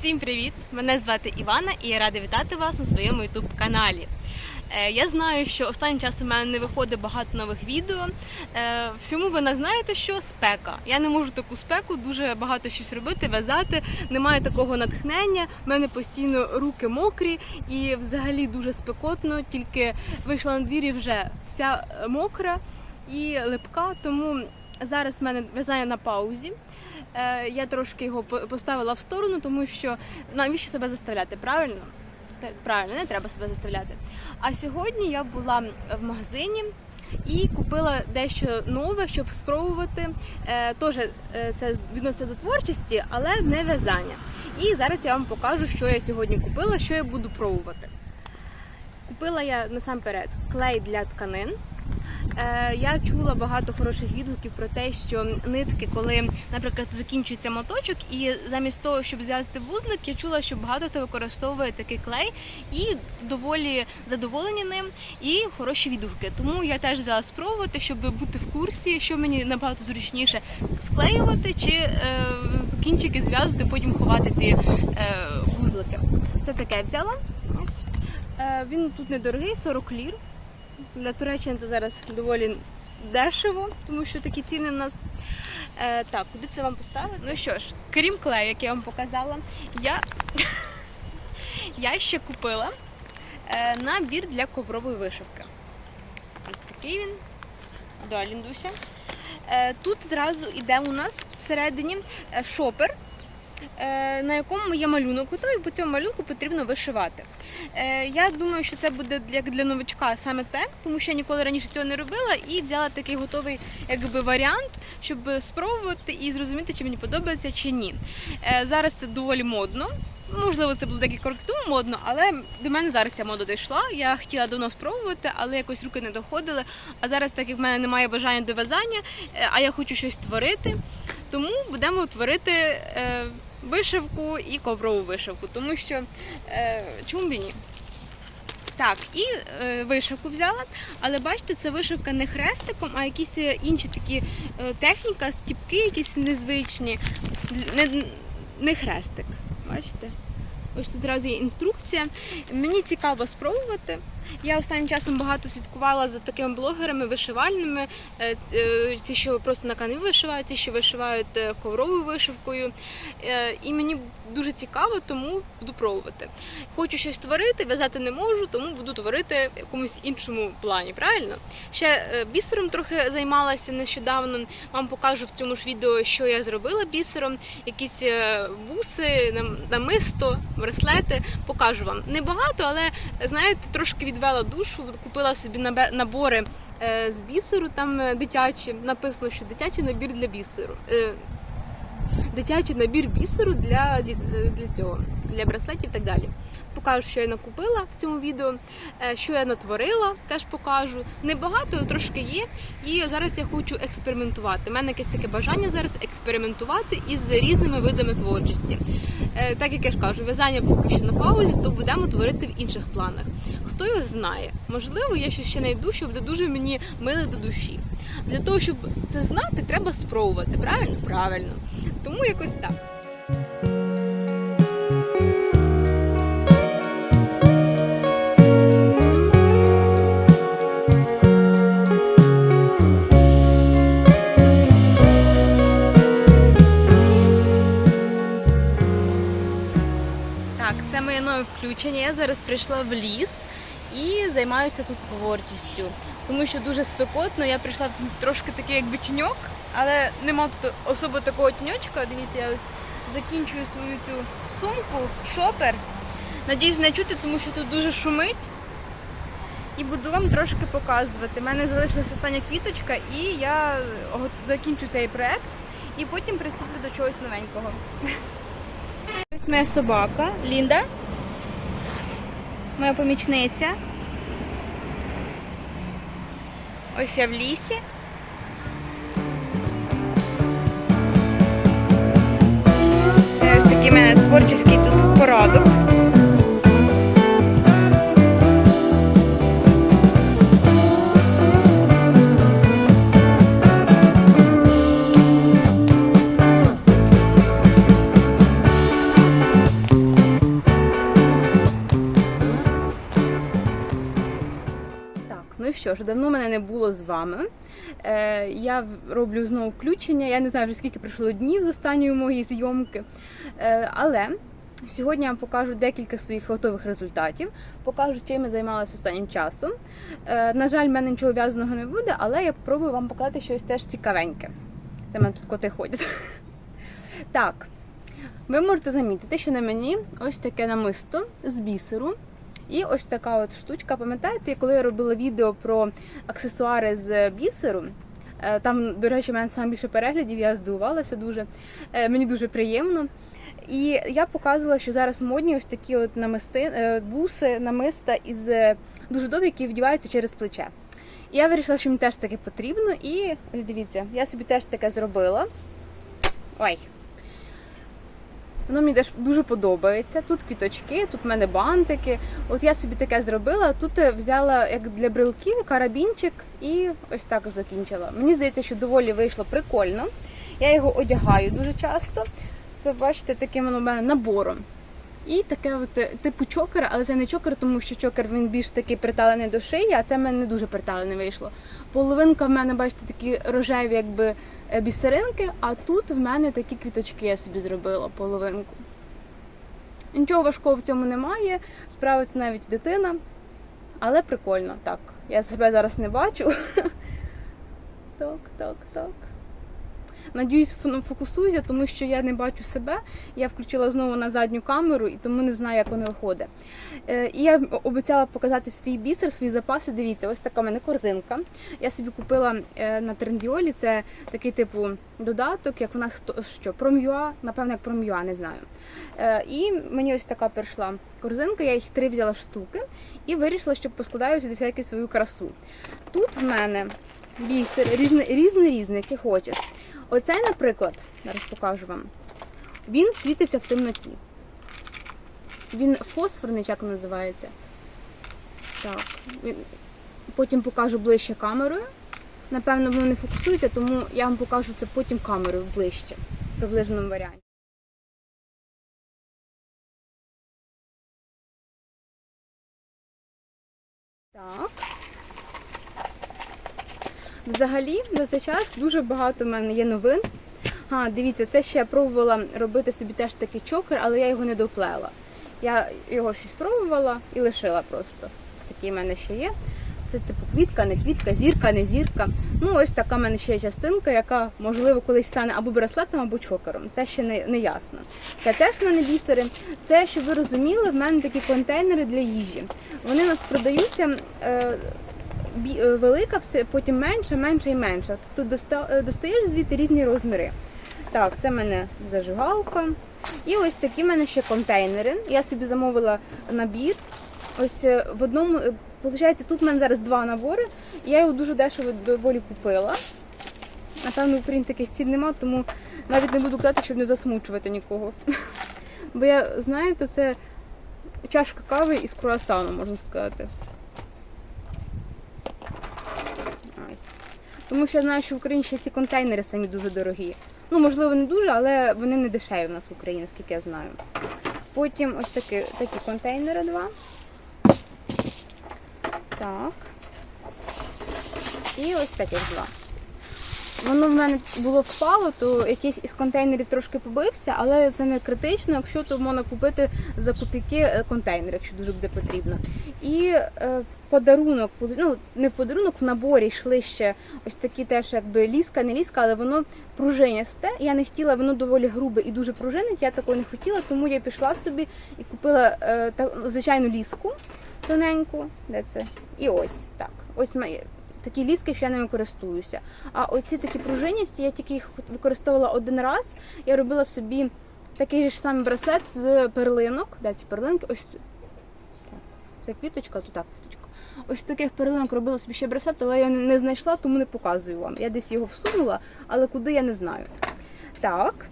Всім привіт! Мене звати Івана і я рада вітати вас на своєму youtube каналі. Е, Я знаю, що останнім часом у мене не виходить багато нових відео. Е, Всьому ви не знаєте, що спека. Я не можу таку спеку дуже багато щось робити, в'язати. Немає такого натхнення. У мене постійно руки мокрі і взагалі дуже спекотно. Тільки вийшла на двір і вже вся е, мокра і липка. Тому зараз в мене в'язання на паузі. Е, Я трошки його поставила в сторону, тому що навіщо себе заставляти? Правильно? Правильно, не треба себе заставляти. А сьогодні я була в магазині і купила дещо нове, щоб спробувати. Е, Теж е, це відноситься до творчості, але не в'язання. І зараз я вам покажу, що я сьогодні купила, що я буду пробувати. Купила я насамперед клей для тканин. Е, Я чула багато хороших відгуків про те, що нитки, коли, наприклад, закінчується моточок, і замість того, щоб зв'язати вузлик, я чула, що багато хто використовує такий клей і доволі задоволені ним, і хороші відгуки. Тому я теж взяла спробувати, щоб бути в курсі, що мені набагато зручніше склеювати чи е, кінчики зв'язувати, потім ховати ті е, вузлики. Це таке взяла. Ось. Е, він тут недорогий, 40 лір. Для Туреччини це зараз доволі дешево, тому що такі ціни в нас. Е, так, куди це вам поставити? Ну що ж, крім клею, як я вам показала, я, я ще купила е, набір для коврової вишивки. Ось такий він. Да, Ліндуся. Е, тут зразу йде у нас всередині е, шопер, на якому є малюнок готовий, по цьому малюнку потрібно вишивати. Е, Я думаю, що це буде як для новичка саме так, тому що я ніколи раніше цього не робила і взяла такий готовий якби варіант, щоб спробувати і зрозуміти, чи мені подобається чи ні. Е, Зараз це доволі модно. Можливо, це було декілька років тому модно, але до мене зараз ця мода дійшла. Я хотіла давно спробувати, але якось руки не доходили. А зараз, так як в мене немає бажання до в'язання, е, а я хочу щось творити, тому будемо творити е, вишивку і коврову вишивку, тому що е, чому б і ні? Так, і е, вишивку взяла, але бачите, це вишивка не хрестиком, а якісь е, інші такі е, техніка, стіпки якісь незвичні, не, не хрестик. Бачите? Ось тут зразу є інструкція. Мені цікаво спробувати. Я останнім часом багато слідкувала за такими блогерами вишивальними, е, е, ті, що просто на канві вишивають, ті, що вишивають е, ковровою вишивкою. Е, І мені дуже цікаво, тому буду пробувати. Хочу щось творити, в'язати не можу, тому буду творити в якомусь іншому плані. Правильно? Ще е, бісером трохи займалася нещодавно. Вам покажу в цьому ж відео, що я зробила бісером. Якісь е, буси, нам- намисто, браслети. Покажу вам. Небагато, але знаєте, трошки відвела душу. Купила собі набори е, з бісеру, там е, дитячі. Написано, що дитячий набір для бісеру. Е, Дитячий набір бісеру для, для цього, для браслетів і так далі. Покажу, що я накупила в цьому відео, е, що я натворила, теж покажу. Небагато, трошки є. І зараз я хочу експериментувати. У мене якесь таке бажання зараз експериментувати із різними видами творчості. Е, Так як я ж кажу, в'язання поки що на паузі, то будемо творити в інших планах. Хто його знає? Можливо, я щось ще знайду, що буде дуже мені миле до душі. Для того, щоб це знати, треба спробувати. Правильно? Правильно. Тому якось так. Так, це включення. Я зараз прийшла в ліс і займаюся тут творчістю. Тому що дуже спекотно, я прийшла трошки такий якби тіньок, але нема тут особо такого тіньочка. Дивіться, я ось закінчую свою цю сумку, шопер. Надіюсь, не чути, тому що тут дуже шумить. І буду вам трошки показувати. У мене залишилася остання квіточка, і я закінчу цей проект і потім приступлю до чогось новенького. Ось моя собака Лінда. Моя помічниця. Ось я в лісі. Ось такий мене творчий тут порядок. Що ж, давно мене не було з вами. Е, я роблю знову включення. Я не знаю вже скільки пройшло днів з останньої моєї зйомки. Е, але сьогодні я вам покажу декілька своїх готових результатів. Покажу, чим я займалася останнім часом. Е, на жаль, в мене нічого в'язаного не буде, але я спробую вам показати щось теж цікавеньке. Це в мене тут коти ходять. Так, ви можете замітити, що на мені ось таке намисто з бісеру. І ось така от штучка. Пам'ятаєте, коли я робила відео про аксесуари з бісеру? е, Там, до речі, в мене саме більше переглядів, я здивувалася дуже. Е, Мені дуже приємно. І я показувала, що зараз модні ось такі от намисти, е, буси, намиста із дуже довгі, які вдіваються через плече. І я вирішила, що мені теж таке потрібно. І ось дивіться, я собі теж таке зробила. Ой, Воно мені дуже подобається. Тут квіточки, тут в мене бантики. От я собі таке зробила. Тут е, взяла як для брелків карабінчик і ось так закінчила. Мені здається, що доволі вийшло прикольно. Я його одягаю дуже часто. Це бачите, таким воно в мене набором. І таке от е, типу чокер, але це не чокер, тому що чокер він більш такий приталений до шиї, а це в мене не дуже приталене вийшло. Половинка в мене, бачите, такі рожеві, якби е, бісеринки, а тут в мене такі квіточки я собі зробила половинку. Нічого важкого в цьому немає, справиться навіть дитина. Але прикольно, так. Я себе зараз не бачу. Так. Надіюсь, фо- фокусуйся, тому що я не бачу себе. Я включила знову на задню камеру і тому не знаю, як воно виходить. Е, І я обіцяла показати свій бісер, свої запаси. Дивіться, ось така в мене корзинка. Я собі купила е, на трендіолі. Це такий типу додаток, як у нас що, пром'юа, напевно, як пром'юа, не знаю. Е, І мені ось така прийшла корзинка, я їх три взяла штуки і вирішила, що поскладаю сюди всяку свою красу. Тут в мене бісер різний, різний, різний, який хочеш. Оцей, наприклад, зараз покажу вам. Він світиться в темноті. Він фосфорний, як він називається. Так. Він... Потім покажу ближче камерою. Напевно, воно не фокусується, тому я вам покажу це потім камерою ближче, в приближеному варіанті. Так. Взагалі, за цей час дуже багато в мене є новин. А, дивіться, це ще я пробувала робити собі теж такий чокер, але я його не доплела. Я його щось пробувала і лишила просто. Ось такий в мене ще є. Це типу квітка, не квітка, зірка, не зірка. Ну, ось така в мене ще є частинка, яка, можливо, колись стане або браслетом, або чокером. Це ще не, не ясно. Це теж в мене бісери. Це, щоб ви розуміли, в мене такі контейнери для їжі. Вони у нас продаються. Е, велика, все потім менша, менша і менша. Тобто е, достаєш звідти різні розміри. Так, це в мене зажигалка. І ось такі в мене ще контейнери. Я собі замовила набір. Ось е, в одному, е, виходить, тут в мене зараз два набори. І я його дуже дешево доволі купила. Напевно, в Україні таких цін нема, тому навіть не буду казати, щоб не засмучувати нікого. Бо я, знаєте, це чашка кави із круасаном, можна сказати. Ось. Тому що я знаю, що в Україні ще ці контейнери самі дуже дорогі. Ну, можливо, не дуже, але вони не дешеві в нас в Україні, наскільки я знаю. Потім ось такі, такі контейнери два. Так. І ось таких два. Воно в мене було впало, то якийсь із контейнерів трошки побився, але це не критично, якщо то можна купити за копійки е, контейнер, якщо дуже буде потрібно. І е, в подарунок, ну не в подарунок, в наборі йшли ще ось такі теж якби ліска, не ліска, але воно пружинясте. Я не хотіла, воно доволі грубе і дуже пружинить. Я такого не хотіла, тому я пішла собі і купила е, звичайну ліску тоненьку. Де це? І ось так. Ось. Такі ліски, що я ними користуюся. А оці такі пружиністі, я тільки їх використовувала один раз. Я робила собі такий ж самий браслет з перлинок. Де ці перлинки? Ось це квіточка, то так квіточка. Ось таких перлинок робила собі ще браслет, але я не знайшла, тому не показую вам. Я десь його всунула, але куди я не знаю. Так.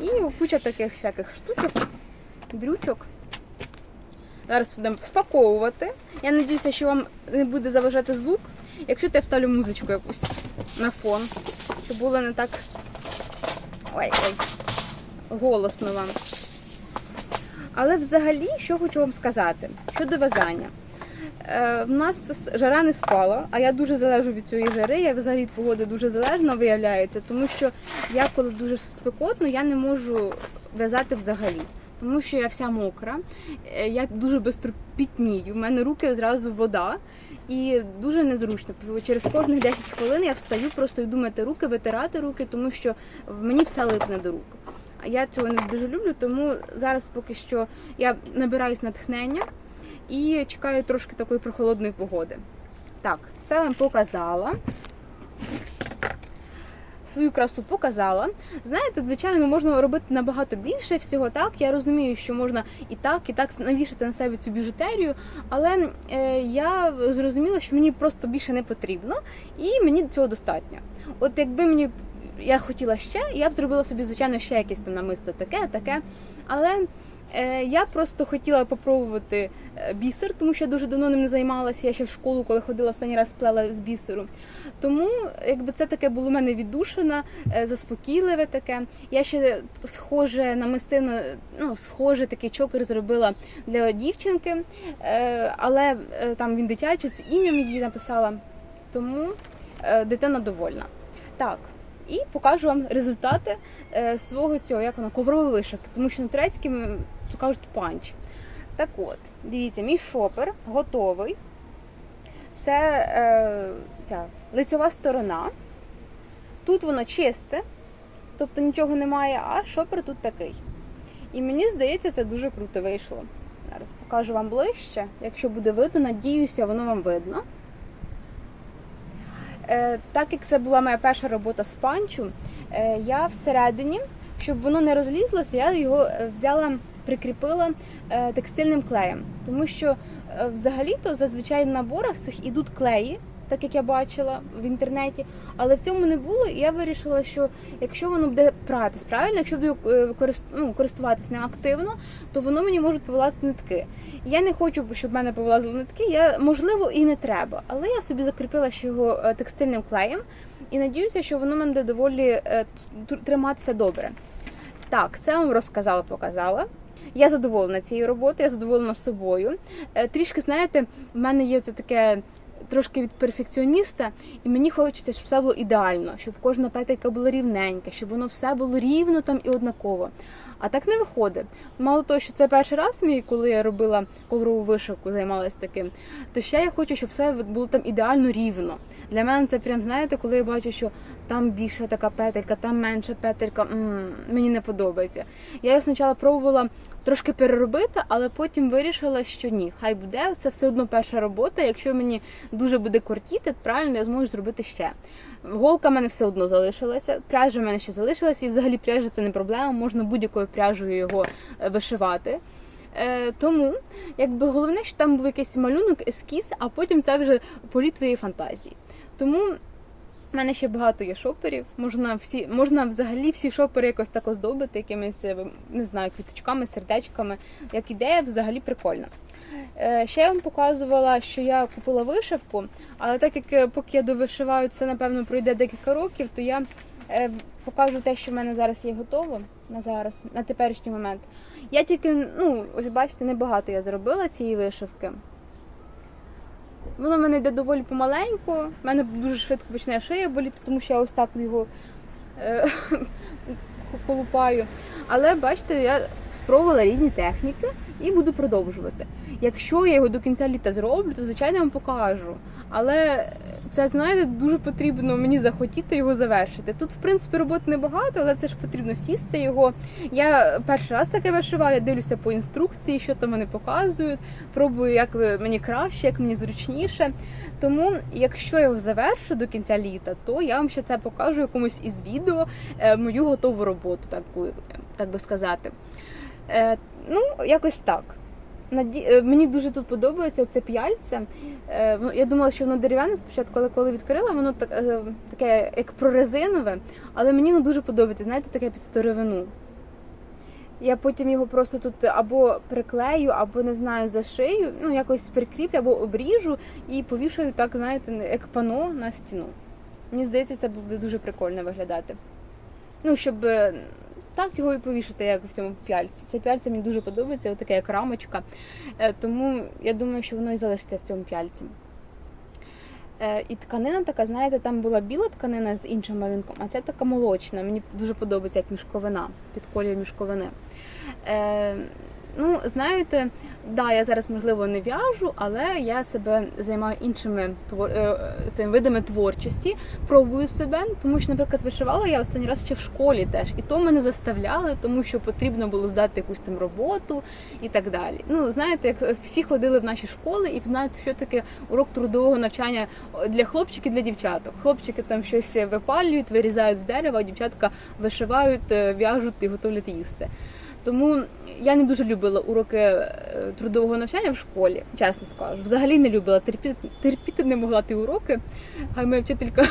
І куча таких всяких штучок, дрючок. Зараз будемо спаковувати. Я сподіваюся, що вам не буде заважати звук. Якщо я вставлю музичку якусь на фон, щоб було не так ой, ой, голосно вам. Але взагалі, що хочу вам сказати щодо в'язання. Е, в нас жара не спала, а я дуже залежу від цієї жари. Я взагалі від погоди дуже залежна, виявляється, тому що я, коли дуже спекотно, я не можу в'язати взагалі. Тому що я вся мокра, е, я дуже швидко пітнію, в мене руки зразу вода і дуже незручно. Через кожних 10 хвилин я встаю, просто йду мити руки, витирати руки, тому що мені все липне до рук. А я цього не дуже люблю, тому зараз поки що я набираюсь натхнення і чекаю трошки такої прохолодної погоди. Так, це вам показала. Свою красу показала. Знаєте, звичайно, можна робити набагато більше всього. Так, я розумію, що можна і так, і так навішати на себе цю біжутерію, але е, я зрозуміла, що мені просто більше не потрібно, і мені цього достатньо. От якби мені я хотіла ще, я б зробила собі, звичайно, ще якесь там намисто таке, таке. Але я просто хотіла попробувати е, бісер, тому що я дуже давно ним не займалася. Я ще в школу, коли ходила останній раз плела з бісеру. Тому якби це таке було в мене віддушина, е, заспокійливе таке. Я ще схоже на мистину, ну схоже такий чокер зробила для дівчинки, е, але е, там він дитячий з ім'ям її написала. Тому е, дитина довольна. Так. І покажу вам результати е, свого цього, як воно, коврової вишивки, тому що на турецьким то кажуть панч. Так от, дивіться, мій шопер готовий. Це е, ця лицьова сторона. Тут воно чисте, тобто нічого немає, а шопер тут такий. І мені здається, це дуже круто вийшло. Зараз покажу вам ближче. Якщо буде видно, надіюся, воно вам видно. Е, так як це була моя перша робота з панчу, е, я всередині, щоб воно не розлізлося, я його е, взяла, прикріпила е, текстильним клеєм. Тому що е, взагалі-то зазвичай в наборах цих ідуть клеї, так як я бачила в інтернеті, але в цьому не було, і я вирішила, що якщо воно буде пратись, правильно, якщо буду е, ну, користуватись ним активно, то воно мені можуть повилазити нитки. Я не хочу, щоб в мене повилазили нитки. Я можливо і не треба, але я собі закріпила ще його текстильним клеєм і надіюся, що воно мене буде доволі триматися добре. Так, це вам розказала, показала. Я задоволена цією роботою, я задоволена собою. Е, Трішки, знаєте, в мене є це таке трошки від перфекціоніста, і мені хочеться, щоб все було ідеально, щоб кожна петелька була рівненька, щоб воно все було рівно там і однаково. А так не виходить. Мало того, що це перший раз мій, коли я робила коврову вишивку, займалась таким, то ще я хочу, щоб все було там ідеально рівно. Для мене це прям, знаєте, коли я бачу, що там більша така петелька, там менша петелька, м мені не подобається. Я його спочатку пробувала трошки переробити, але потім вирішила, що ні, хай буде, це все одно перша робота. Якщо мені дуже буде кортіти, правильно я зможу зробити ще. Голка в мене все одно залишилася, пряжа в мене ще залишилася, і взагалі пряжа це не проблема, можна будь-якою пряжею його е, вишивати. Е, тому, якби головне, що там був якийсь малюнок, ескіз, а потім це вже політ твоєї фантазії. Тому в мене ще багато є шоперів. Можна всі, можна взагалі всі шопери якось так оздобити, якимись е, не знаю, квіточками, сердечками. Як ідея, взагалі прикольна. Е, Ще я вам показувала, що я купила вишивку, але так як е, поки я довишиваю, це напевно пройде декілька років, то я покажу те, що в мене зараз є готово на зараз, на теперішній момент. Я тільки, ну, ось бачите, небагато я зробила цієї вишивки. Воно в мене йде доволі помаленьку. В мене дуже швидко почне шия боліти, тому що я ось так його е, колупаю. Але бачите, я спробувала різні техніки і буду продовжувати. Якщо я його до кінця літа зроблю, то звичайно я вам покажу. Але це, знаєте, дуже потрібно мені захотіти його завершити. Тут, в принципі, роботи небагато, але це ж потрібно сісти його. Я перший раз таке вишиваю, дивлюся по інструкції, що там вони показують, пробую, як мені краще, як мені зручніше. Тому, якщо я його завершу до кінця літа, то я вам ще це покажу якомусь із відео, е, мою готову роботу, таку, так би сказати. Е, ну, якось так. Наді... е, Мені дуже тут подобається це п'яльце. Е, Я думала, що воно дерев'яне спочатку, але коли відкрила, воно так, е, таке як прорезинове, але мені воно дуже подобається, знаєте, таке під старовину. Я потім його просто тут або приклею, або не знаю, зашию, ну якось прикріплю, або обріжу і повішаю так, знаєте, як пано на стіну. Мені здається, це буде дуже прикольно виглядати. Ну, щоб так його і повішати, як в цьому п'яльці. Ця п'яльця мені дуже подобається, отака як рамочка. Е, Тому я думаю, що воно і залишиться в цьому п'яльці. Е, І тканина така, знаєте, там була біла тканина з іншим малюнком, а ця така молочна. Мені дуже подобається як мішковина, під колір мішковини. Ну, знаєте, да, я зараз можливо не в'яжу, але я себе займаю іншими твор... е, цими видами творчості, пробую себе, тому що, наприклад, вишивала я останній раз ще в школі теж, і то мене заставляли, тому що потрібно було здати якусь там роботу і так далі. Ну, знаєте, як всі ходили в наші школи і знають, що таке урок трудового навчання для хлопчиків, для дівчаток. Хлопчики там щось випалюють, вирізають з дерева, а дівчатка вишивають, е, в'яжуть і готовлять їсти. Тому я не дуже любила уроки е, трудового навчання в школі, чесно скажу. Взагалі не любила терпіти, терпіти не могла ті уроки. Хай моя вчителька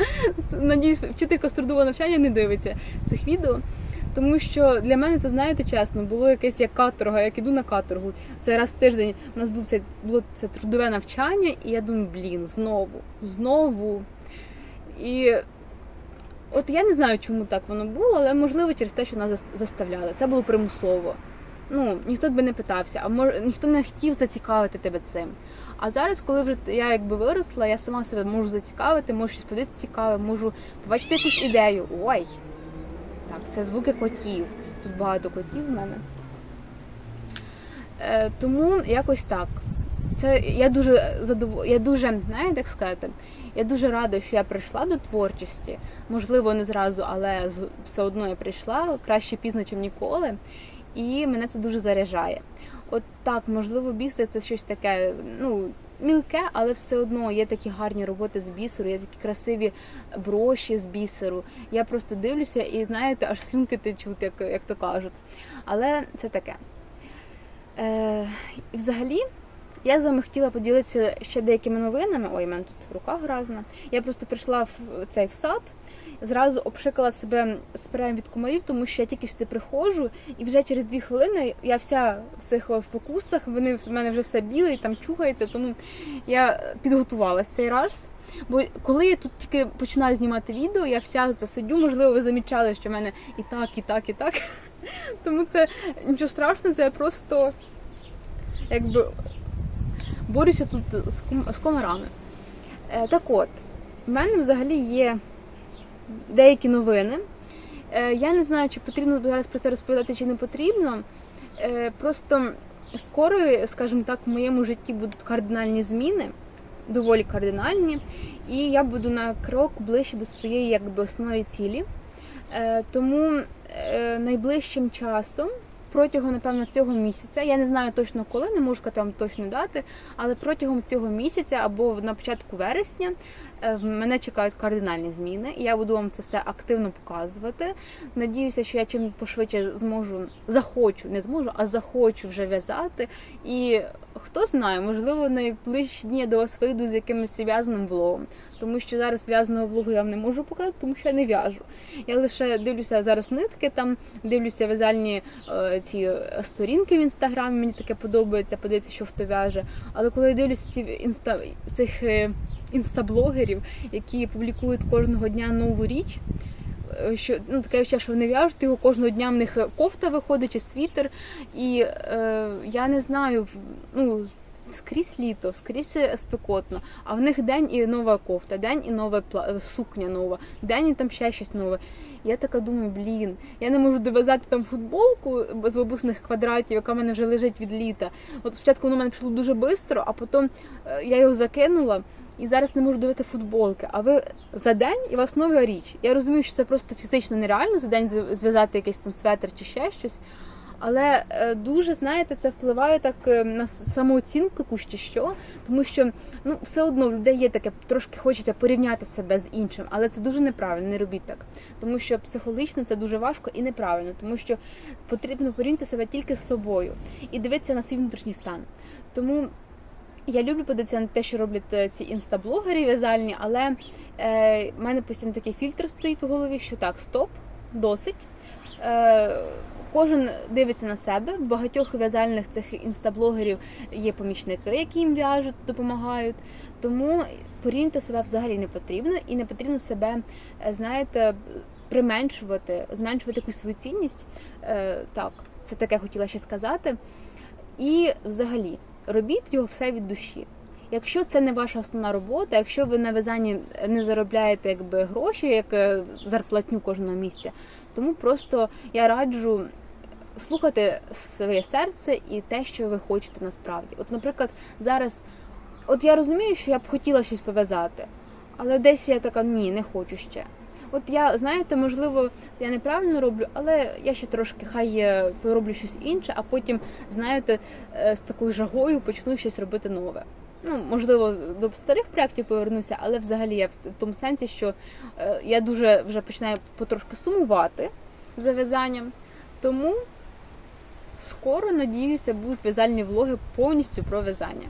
надіюсь, вчителька з трудового навчання не дивиться цих відео. Тому що для мене це, знаєте, чесно, було якесь як каторга, як іду на каторгу. Це раз в тиждень у нас був це було це трудове навчання, і я думаю, блін, знову, знову. І От я не знаю, чому так воно було, але можливо через те, що нас заставляли. Це було примусово. Ну, ніхто би не питався, а може ніхто не хотів зацікавити тебе цим. А зараз, коли вже я якби виросла, я сама себе можу зацікавити, можу щось подивитися цікаве, можу побачити якусь ідею. Ой! Так, це звуки котів. Тут багато котів в мене. Е, тому якось так. Це я дуже задов... я дуже, знаєте, як сказати, я дуже рада, що я прийшла до творчості. Можливо, не зразу, але все одно я прийшла краще пізно, ніж ніколи. І мене це дуже заряджає. От так, можливо, бісер це щось таке, ну, мілке, але все одно є такі гарні роботи з бісеру, є такі красиві броші з бісеру. Я просто дивлюся і, знаєте, аж слюнки течуть, як, як то кажуть. Але це таке. Е, взагалі, я з вами хотіла поділитися ще деякими новинами. Ой, у мене тут рука гразна. Я просто прийшла в цей в сад, зразу обшикала себе спреєм від комарів, тому що я тільки сюди приходжу, і вже через дві хвилини я вся в цих в покусах, вони в мене вже все біле і там чухається, тому я підготувалася цей раз. Бо коли я тут тільки починаю знімати відео, я вся засидю, можливо, ви замічали, що в мене і так, і так, і так. Тому це нічого страшного, це я просто якби борюся тут з, ком- з комарами. Е, так от, в мене взагалі є деякі новини. Е, я не знаю, чи потрібно зараз про це розповідати, чи не потрібно. Е, просто скоро, скажімо так, в моєму житті будуть кардинальні зміни, доволі кардинальні, і я буду на крок ближче до своєї якби основної цілі. Тому найближчим часом, протягом, напевно, цього місяця, я не знаю точно коли, не можу сказати вам точно дати, але протягом цього місяця або на початку вересня мене чекають кардинальні зміни, і я буду вам це все активно показувати. Надіюся, що я чим пошвидше зможу, захочу, не зможу, а захочу вже в'язати. І хто знає, можливо, найближчі дні я до вас вийду з якимось в'язаним влогом. Тому що зараз в'язаного влогу я вам не можу показати, тому що я не в'яжу. Я лише дивлюся зараз нитки, там дивлюся в'язальні е, ці сторінки в інстаграмі. Мені таке подобається, подивитися, що хто в'яже. Але коли я дивлюся ці інста цих е, інстаблогерів, які публікують кожного дня нову річ. е, Що ну таке ще, що вони в'яжуть його кожного дня в них кофта виходить чи світер, і е, я не знаю, ну скрізь літо, скрізь спекотно. А в них день і нова кофта, день і нова пла- сукня нова, день і там ще щось нове. Я така думаю, блін, я не можу дов'язати там футболку з бабусних квадратів, яка в мене вже лежить від літа. От спочатку воно в мене пішло дуже швидко, а потім е, я його закинула. І зараз не можу дивити футболки. А ви за день і вас нова річ. Я розумію, що це просто фізично нереально за день зв'язати якийсь там светр чи ще щось. Але е, дуже знаєте, це впливає так е, на самооцінку чи що, тому що ну все одно в людей є таке, трошки хочеться порівняти себе з іншим, але це дуже неправильно, не робіть так. Тому що психологічно це дуже важко і неправильно, тому що потрібно порівняти себе тільки з собою і дивитися на свій внутрішній стан. Тому я люблю подивитися на те, що роблять е, ці інстаблогери в'язальні, але е, в мене постійно такий фільтр стоїть в голові, що так, стоп, досить. Е, Кожен дивиться на себе. В багатьох в'язальних цих інстаблогерів є помічники, які їм в'яжуть, допомагають. Тому порівняти себе взагалі не потрібно і не потрібно себе, е, знаєте, применшувати, зменшувати якусь свою цінність. Е, так, це таке хотіла ще сказати. І взагалі робіть його все від душі. Якщо це не ваша основна робота, якщо ви на в'язанні не заробляєте якби гроші, як е, зарплатню кожного місця, тому просто я раджу слухати своє серце і те, що ви хочете насправді. От, наприклад, зараз, от я розумію, що я б хотіла щось пов'язати, але десь я така ні, не хочу ще. От я, знаєте, можливо, я неправильно роблю, але я ще трошки хай е, пороблю щось інше, а потім, знаєте, е, з такою жагою почну щось робити нове. Ну, можливо, до старих проєктів повернуся, але взагалі я в тому сенсі, що е, я дуже вже починаю потрошки сумувати за в'язанням. Тому скоро, надіюся, будуть в'язальні влоги повністю про в'язання.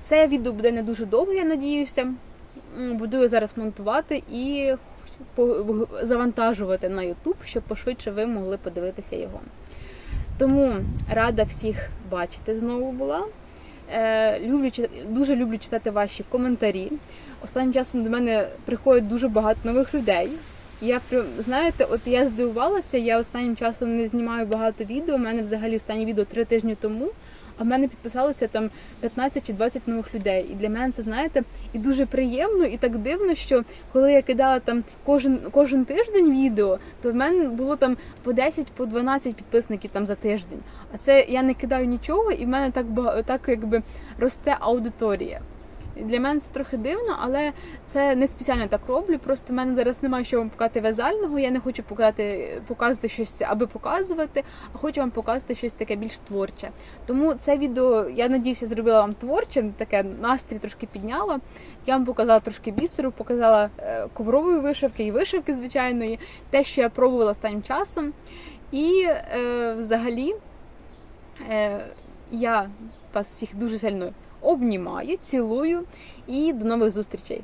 Це відео буде не дуже довго, я надіюся. Буду його зараз монтувати і завантажувати на YouTube, щоб пошвидше ви могли подивитися його. Тому рада всіх бачити знову була. Е, люблю, дуже люблю читати ваші коментарі. Останнім часом до мене приходить дуже багато нових людей. Я прям, знаєте, от я здивувалася, я останнім часом не знімаю багато відео. У мене взагалі останнє відео три тижні тому, а в мене підписалося там 15 чи 20 нових людей. І для мене це, знаєте, і дуже приємно, і так дивно, що коли я кидала там кожен, кожен тиждень відео, то в мене було там по 10, по 12 підписників там за тиждень. А це я не кидаю нічого, і в мене так так якби росте аудиторія. Для мене це трохи дивно, але це не спеціально так роблю. Просто в мене зараз немає що вам показати в'язального. Я не хочу показати, показувати щось, аби показувати, а хочу вам показати щось таке більш творче. Тому це відео, я надіюся, зробила вам творчим, таке настрій трошки підняла. Я вам показала трошки бісеру, показала е, коврової вишивки і вишивки звичайної, те, що я пробувала останнім часом. І е, взагалі е, я вас всіх дуже сильно обнімаю, цілую і до нових зустрічей.